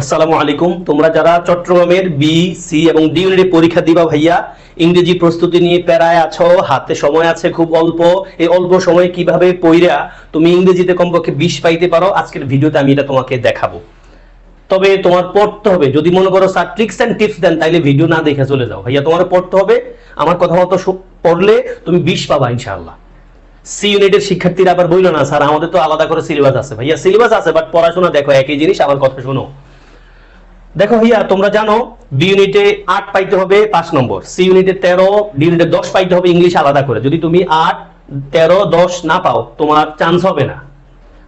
আসসালামু আলাইকুম। তোমরা যারা চট্টগ্রামের বি সি এবং ডি ইউনিটের পরীক্ষা দিবা ভাইয়া, ইংরেজি প্রস্তুতি নিয়ে প্যারায় আছো, হাতে সময় আছে খুব অল্প। এই অল্প সময়ে কীভাবে পইরা তুমি ইংরেজিতে কমপক্ষে বিশ পাইতে পারো, আজকের ভিডিওতে আমি এটা তোমাকে দেখাবো। তবে তোমার পড়তে হবে। যদি মনে করো স্যার ট্রিক্স অ্যান্ড টিপস দেন, তাইলে ভিডিও না দেখে চলে যাও। ভাইয়া তোমার পড়তে হবে। আমার কথা মতো পড়লে তুমি বিশ পাবা ইনশাআল্লাহ। সি ইউনিটের শিক্ষার্থীরা আবার বইলো না, স্যার, আমাদের তো আলাদা করে সিলেবাস আছে। ভাইয়া সিলেবাস আছে বাট পড়াশোনা দেখো, একই জিনিস আমার কথা শোনো। দেখো ভাইয়া, তোমরা জানো বি ইউনিটে আট পাইতে হবে পাঁচ নম্বর, সি ইউনিটে তেরো, ডি ইউনিটে দশ পাইতে হবে ইংলিশ আলাদা করে। যদি তুমি আট, তেরো, দশ না পাও, তোমার চান্স হবে না।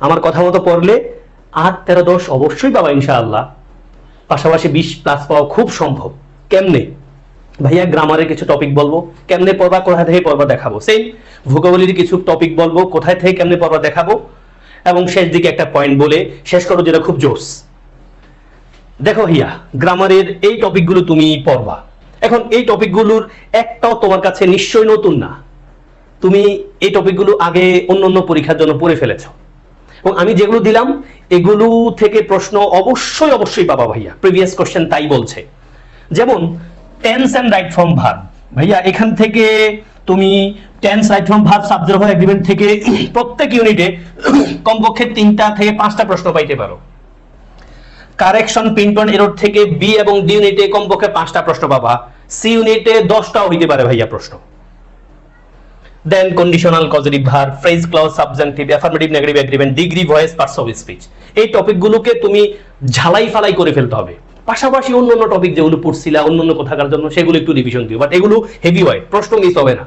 আমার কথা মতো পড়লে আট, তেরো, দশ অবশ্যই পাবা ইনশাআল্লাহ। পাশাপাশি বিশ প্লাস পাওয়া খুব সম্ভব। কেমনে? ভাইয়া গ্রামারের কিছু টপিক বলব। কেমনে পড়বা, কোথায় থেকে পড়বা দেখাবো। সেম ভূগোলের কিছু টপিক বলব, কোথায় থেকে কেমনে পড়বা দেখাবো। এবং শেষ দিকে একটা পয়েন্ট বলে শেষ করো, যেটা খুব জোস দেখো হিয়া, গ্রামারের এই টপিকগুলো তুমি পড়বা। এখন এই টপিকগুলোর একটাও তোমার কাছে নিশ্চয়ই নতুন না। তুমি এই টপিকগুলো আগে অন্য অন্য পরীক্ষার জন্য পড়ে ফেলেছ। এবং আমি যেগুলো দিলাম, এগুলো থেকে প্রশ্ন অবশ্যই অবশ্যই পাবা ভাইয়া। প্রিভিয়াস কোশ্চেন তাই বলছে। যেমন tense and right from verb ভাইয়া, এখান থেকে তুমি tense right from verb subject agreement থেকে প্রত্যেক ইউনিটে কমপক্ষে তিনটা থেকে পাঁচটা প্রশ্ন পাইতে পারো। কারেকশন পিন্টন এরর থেকে বি এবং ডি ইউনিটে কমপক্ষে পাঁচটা প্রশ্ন পাবা। সি ইউনিটে দশটাও হইতে পারে ভাইয়া প্রশ্ন। দেন conditional causative verb phrase clause subjective affirmative negative agreement degree voice parts of speech এই টপিকগুলোকে তুমি ঝালাই ফালাই করে ফেলতে হবে। পাশাপাশি অন্য অন্য টপিক যেগুলো পড়ছিলা অন্য অন্য কোথাকার জন্য, সেগুলো একটু রিভিশন দিও। বাট এগুলো হেভি হয়, প্রশ্ন মিস হবে না।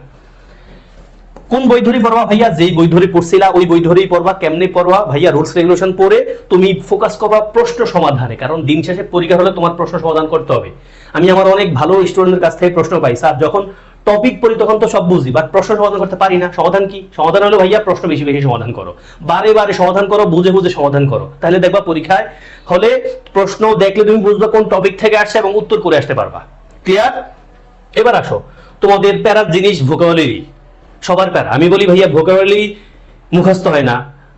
কোন বই ধরে পড়বা? ভাইয়া, যেই বই ধরে পড়ছিলা, ওই বই ধরেই পড়বা। কেমনে পড়বা? ভাইয়া, রুলস রেগুলেশন পড়ে তুমি ফোকাস করবা প্রশ্ন সমাধানে। কারণ দিন শেষে পরীক্ষা হলে তোমার প্রশ্ন সমাধান করতে হবে। আমি আমার অনেক ভালো স্টুডেন্টের কাছ থেকে প্রশ্ন পাই। স্যার, যখন টপিক পড়ি তখন তো সব বুঝি বাট প্রশ্ন সমাধান করতে পারি না। সমাধান কি? সমাধান হলো ভাইয়া প্রশ্ন বেশি বেশি সমাধান করো। বারে বারে সমাধান করো, বুঝে বুঝে সমাধান করো। তাহলে দেখবা পরীক্ষায় হলে প্রশ্ন দেখলে তুমি বুঝবে কোন টপিক থেকে আসছে এবং উত্তর করে আসতে পারবা। ক্লিয়ার এবার আসো। তোমাদের প্যারার জিনিস ভোকাবুলারি সবার প্যারা। আমি বলি, ভাইয়া ভোকাবুলারি মুখস্থ হয় না।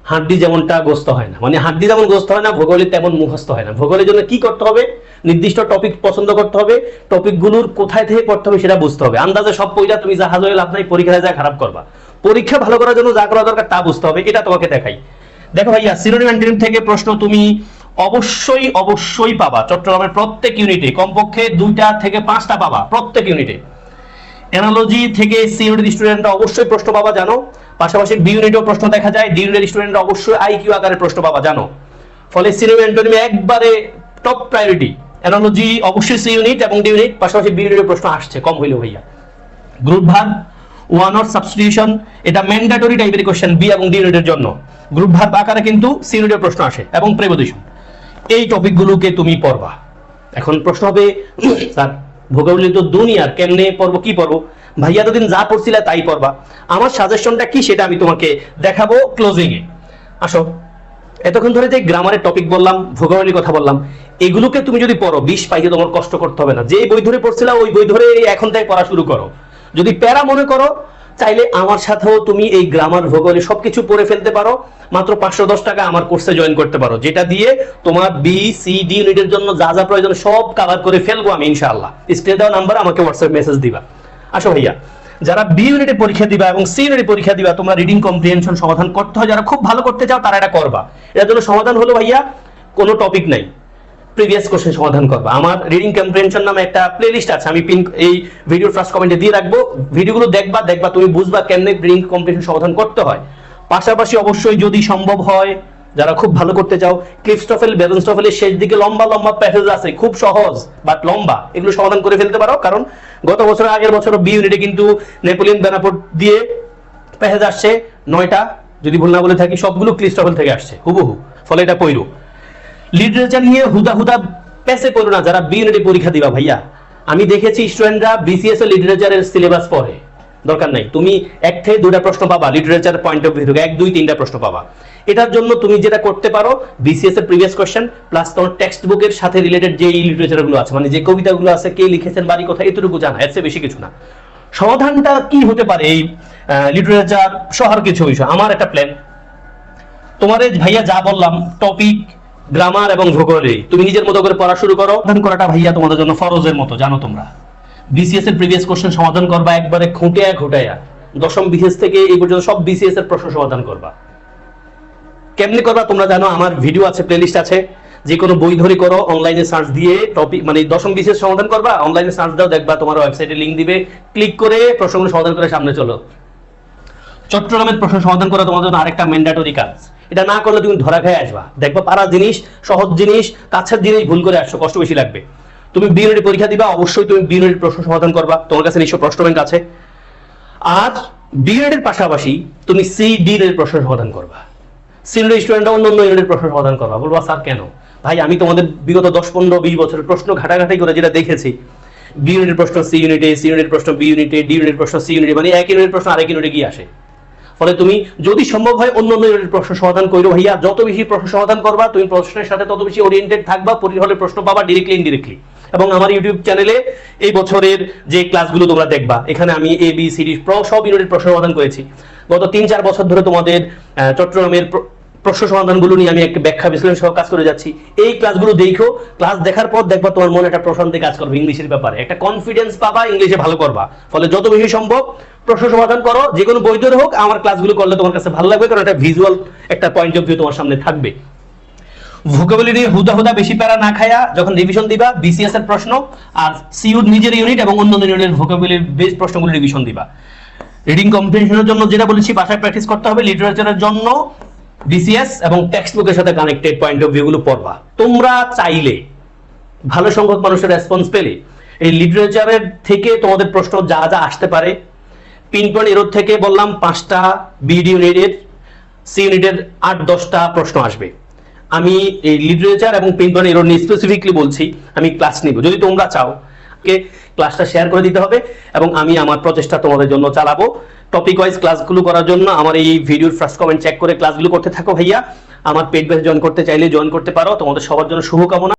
হাড্ডি যেমনটা গ্রস্ত হয় না। মানে হাড্ডি যেমন গ্রস্ত হয় না ভূগোলের তেমন মুখস্থ হয় না। ভূগোলের জন্য কি করতে হবে? নির্দিষ্ট টপিক পছন্দ করতে হবে। টপিকগুলোর কোথায় থেকে পড়তে হবে সেটা বুঝতে হবে। আন্দাজে সব পয়সা তুমি জাহাজ হয়ে লাভ নাই পরীক্ষায় যা খারাপ করবা। পরীক্ষা ভালো করার জন্য যা করা দরকার তা বুঝতে হবে। এটা তোমাকে দেখাই। দেখো ভাইয়া সিনোনিম অ্যান্টোনিম থেকে প্রশ্ন তুমি অবশ্যই অবশ্যই পাবা। চট্টগ্রামের প্রত্যেক ইউনিটে কমপক্ষে দুইটা থেকে পাঁচটা পাবা, প্রত্যেক ইউনিটে অ্যানালজি থেকে সি ইউনিটের স্টুডেন্টরা অবশ্যই প্রশ্ন পাবা, জানো। পাশাপাশি বি ইউনিটেও প্রশ্ন দেখা যায় ডি ইউনিটের স্টুডেন্টরা অবশ্যই আইকিউ আকারে প্রশ্ন পাবা, জানো। ফলে সিনেমা অ্যান্টোনিমে একবারে টপ প্রায়োরিটি অ্যানালজি অবশ্যই সি ইউনিট এবং ডি ইউনিট পাশাপাশি বি ইউনিটের প্রশ্ন আসছে, কম হইলেও ভাইয়া। গ্রুপ ভাগ ওয়ান অর সাবস্টিটিউশন এটা ম্যান্ডেটরি টাইপের কোশ্চেন বি এবং ডি ইউনিটের জন্য। গ্রুপ ভাগ আকারে কিন্তু সি ইউনিটের প্রশ্ন আসে এবং প্রেপোজিশন এই টপিকগুলোকে তুমি পড়বা। এখন প্রশ্ন হবে, স্যার ভোগাবলি তো দুনিয়ার কেমনে পড়ব, কি পড়ব? ভাইয়া দিন যা পড়ছিলে তাই পড়বা। আমার সাজেশনটা কি সেটা আমি তোমাকে দেখাবো ক্লোজিং এ। আসো। এতক্ষণ ধরে যে গ্রামারের টপিক বললাম ভূগোলের কথা বললাম, এগুলোকে তুমি যদি পড়ো বিশ পাইতে তোমার কষ্ট করতে হবে না। যে বই ধরে পড়ছিলা, ওই বই ধরে এখন থেকে পড়া শুরু করো। যদি প্যারা মনে করো চাইলে আমার সাথেও তুমি এই গ্রামার ভূগোলে সবকিছু পড়ে ফেলতে পারো। মাত্র পাঁচশো দশ টাকা আমার কোর্সে জয়েন করতে পারো। যেটা দিয়ে তোমার বি সি ডি ইউনিটের জন্য যা যা প্রয়োজন সব কাভার করে ফেলব আমি, ইনশাআল্লাহ। স্ক্রিনে দেওয়া নাম্বার আমাকে হোয়াটসঅ্যাপ মেসেজ দিবা। আসো ভাইয়া, যারা বি ইউনিটে পরীক্ষা দিবা এবং সি ইউনিটে পরীক্ষা দিবা, তোমরা রিডিং কম্প্রিহেনশন সমাধান করতে হয়। যারা খুব ভালো করতে চাও, তারা এটা করবা। এটার জন্য সমাধান হলো ভাইয়া, কোনো টপিক নাই। প্রিভিয়াস কোশ্চেন সমাধান করবা। আমার রিডিং কম্প্রিহেনশন নামে একটা প্লেলিস্ট আছে, আমি পিন এই ভিডিওর ফার্স্ট কমেন্টে দিয়ে রাখব। ভিডিওগুলো দেখবা দেখবা তুমি বুঝবা কেমনে রিডিং কম্প্রিহেনশন সমাধান করতে হয়। পাশাপাশি অবশ্যই যদি সম্ভব হয়, যারা খুব ভালো করতে চাও ক্লিপস্টফেল বেলনস্টফেলের শেষ দিকে লম্বা লম্বা প্যাসেজ আছে, খুব সহজ বাট লম্বা, এগুলো সমাধান করে ফেলতে পারো। কারণ গত বছর আগের বছর বি ইউনিটে কিন্তু নেপোলিয়ন বেনাপোর্ট দিয়ে প্যাসেজ আসছে, নয়টা, যদি ভুল না বলে থাকি, সবগুলো ক্লিপস্টফেল থেকে আসছে, হুবহু, ফলে এটা পইরো লিটারেচার নিয়ে হুদা হুদা পেসে পড়ো না, যারা বি ইউনিটে পরীক্ষা দিবা ভাইয়া। আমি দেখেছি স্টুডেন্টরা বিসিএস এর লিটারেচারের সিলেবাস পড়ে। দরকার নাই, তুমি এক থেকে দুইটা প্রশ্ন পাবা লিটারেচার পয়েন্ট অফ ভিউ থেকে এক, দুই, তিনটা প্রশ্ন পাবা। এটার জন্য তুমি যেটা করতে পারো বিসিএস এর প্রিভিয়াস কোশ্চেন প্লাস তোমার টেক্সট বুকের সাথে রিলেটেড যে লিটারেচারগুলো আছে মানে যে কবিতাগুলো আছে, কে লিখেছেন, বাড়ি কথা এতটুকু জানা, এর বেশি কিছু না। সমাধানটা কি হতে পারে এই লিটারেচার সহার কিছু বিষয়? আমার একটা প্ল্যান তোমার ভাইয়া যা বললাম টপিক গ্রামার এবং ভূগোলে তুমি নিজের মতো করে পড়া শুরু করো। সমাধান করাটা ভাইয়া তোমাদের জন্য ফরজের মতো, জানো তোমরা। বিসিএস এর প্রিভিয়াস কোশ্চেন সমাধান করবা একবারে খুঁটিয়া খুঁটাইয়া। দশম বিসিএস থেকে এই পর্যন্ত সব বিসিএস এর প্রশ্ন সমাধান করবা। কেমনি করবা তোমরা জানো, আমার ভিডিও আছে প্লেলিস্ট আছে। যে কোনো বই ধরে করো অনলাইনে সার্চ দিয়ে টপিক মানে দশম বিশেষ সমাধান করবা অনলাইনে সার্চ দাও, দেখবা তোমার ওয়েবসাইটে লিংক দিবে। ক্লিক করে প্রশ্নগুলো সমাধান করে সামনে চলো। চট্টগ্রামের প্রশ্ন সমাধান করা তোমার জন্য আরেকটা ম্যান্ডাটরি কাজ। এটা না করলে তুমি ধরা খেয়ে আসবা। দেখবা পারা জিনিস, সহজ জিনিস, কাছের জিনিস ভুল করে আসছো, কষ্ট বেশি লাগবে। তুমি বিএনডি পরীক্ষা দিবা, অবশ্যই তুমি বিএনডি প্রশ্ন সমাধান করবা, তোমার কাছে নিশ্চয় প্রশ্ন ব্যাংক আছে। আর বিএড এর পাশাপাশি তুমি সি ডি এর প্রশ্ন সমাধান করবা। সিনিয়র স্টুডেন্ট অন্য অন্য ইউনিটের প্রশ্ন সমাধান করবা। বলবা, স্যার, কেন? ভাই, আমি তোমাদের বিগত দশ, পনেরো, বিশ বছরের প্রশ্ন ঘাটাঘাটি করে যেটা দেখেছি বি ইউনিটের প্রশ্ন সি ইউনিটে সি ইউনিটের প্রশ্ন বি ইউনিটে ডি ইউনিটের প্রশ্ন সি ইউনিটে মানে এক ইউনিটের প্রশ্ন আরেক ইউনিটে গিয়ে আসে। ফলে তুমি যদি সম্ভব হয় অন্য অন্য প্রশ্ন সমাধান করো ভাইয়া। যত বেশি প্রশ্ন সমাধান করবা, তুমি প্রশ্নের সাথে তত বেশি ওরিয়েন্টেড থাকবা পরিহলে প্রশ্ন পাবা ডিরেক্টলি ইনডিরেক্টলি এবং আমার ইউটিউব চ্যানেলে এই বছরের যে ক্লাসগুলো তোমরা দেখবা, এখানে আমি এ বি সি ডি সব ইউনিটের প্রশ্ন সমাধান করেছি। গত তিন চার বছর ধরে তোমাদের চট্টগ্রামের প্রশ্ন সমাধানগুলো নিয়ে আমি একটা ব্যাখ্যা বিশ্লেষণ সহ কাজ করে যাচ্ছি। এই ক্লাসগুলো দেখো ক্লাস দেখার পর দেখবা তোমার মনে একটা প্রশান্তি কাজ করবে ইংলিশের ব্যাপারে। একটা কনফিডেন্স পাবা, ইংলিশে ভালো করবা। ফলে যত বেশি সম্ভব প্রশ্ন সমাধান করো, যে কোনো বই ধরে হোক, আমার ক্লাসগুলো করলে তোমার কাছে ভালো লাগবে, কারণ একটা ভিজুয়াল একটা পয়েন্ট অফ ভিউ তোমার সামনে থাকবে। ভোকাবুলারি হুদা হুদা বেশি প্যারা না খায়া যখন রিভিশন দিবা বিসিএস এর প্রশ্ন, আর সিউর নিজের ইউনিট এবং অন্যান্য ইউনিটের ভোকাবুলারি বেস প্রশ্নগুলো রিভিশন দিবা। রিডিং কম্পিটিশনের জন্য যেটা বলেছি বাসায় প্র্যাকটিস করতে হবে লিটারেচারের জন্য বিসিএস এবং টেক্সট বুকের সাথে কানেক্টেড পয়েন্ট অফ ভিউ গুলো পড়বা। তোমরা চাইলে, ভালো সংখ্যক মানুষের রেসপন্স পেলে, এই লিটারেচারের থেকে তোমাদের প্রশ্ন যা যা আসতে পারে। পিন পয়েন্ট এরোর থেকে বললাম পাঁচটা বিডি ইউনিটের সি ইউনিটের আট, দশটা প্রশ্ন আসবে। আমি এই লিটারেচার এবং পিন পয়েন্ট এরোর নিয়ে স্পেসিফিকলি বলছি, আমি ক্লাস নিব। যদি তোমরা চাও কে ক্লাসটা শেয়ার করে দিতে হবে এবং আমি আমার প্রচেষ্টা তোমাদের জন্য চালাবো। টপিক ওয়াইজ ক্লাসগুলো করার জন্য আমার এই ভিডিওর ফার্স্ট কমেন্ট চেক করে ক্লাসগুলো করতে থাকো ভাইয়া। আমার পেড ব্যাচ জয়েন করতে চাইলে জয়েন করতে পারো। তোমাদের সবার জন্য শুভকামনা।